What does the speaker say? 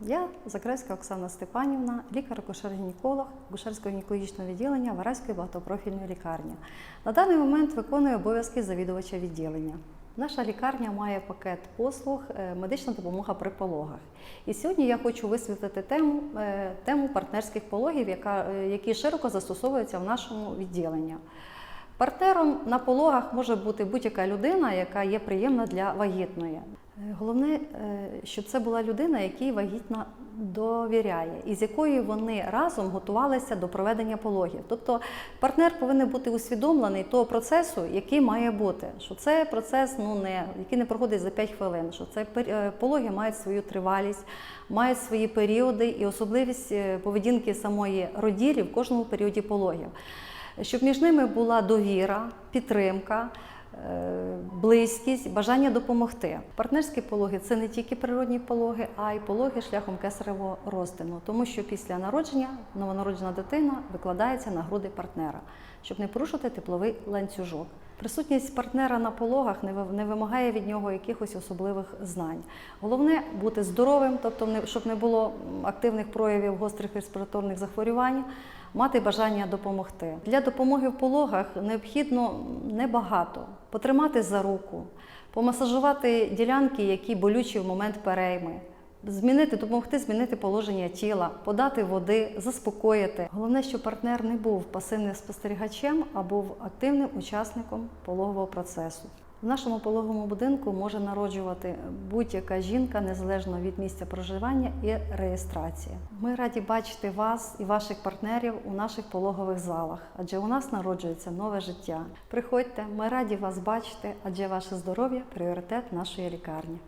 Я Закревська Оксана Степанівна, лікар-акушер-гінеколог Акушерського гінекологічного відділення Вараської багатопрофільної лікарні. На даний момент виконую обов'язки завідувача відділення. Наша лікарня має пакет послуг е, медична допомога при пологах. І сьогодні я хочу висвітлити тему, е, тему партнерських пологів, яка, е, які широко застосовуються в нашому відділенні. Партнером на пологах може бути будь-яка людина, яка є приємна для вагітної. Е, Головне, е, щоб це була людина, якій вагітна довіряє, і з якою вони разом готувалися до проведення пологів. Тобто партнер повинен бути усвідомлений того процесу, який має бути. Що це процес, ну не який не проходить за 5 хвилин. Що це е, пологи мають свою тривалість, мають свої періоди і особливість поведінки самої роділі в кожному періоді пологів щоб між ними була довіра, підтримка, близькість, бажання допомогти. Партнерські пологи це не тільки природні пологи, а й пологи шляхом кесаревого розтину, тому що після народження новонароджена дитина викладається на груди партнера, щоб не порушити тепловий ланцюжок. Присутність партнера на пологах не вимагає від нього якихось особливих знань. Головне бути здоровим, тобто щоб не було активних проявів гострих респіраторних захворювань, мати бажання допомогти. Для допомоги в пологах необхідно небагато потримати за руку, помасажувати ділянки, які болючі в момент перейми. Змінити, допомогти змінити положення тіла, подати води, заспокоїти. Головне, щоб партнер не був пасивним спостерігачем, а був активним учасником пологового процесу. В нашому пологовому будинку може народжувати будь-яка жінка незалежно від місця проживання і реєстрації. Ми раді бачити вас і ваших партнерів у наших пологових залах, адже у нас народжується нове життя. Приходьте, ми раді вас бачити, адже ваше здоров'я пріоритет нашої лікарні.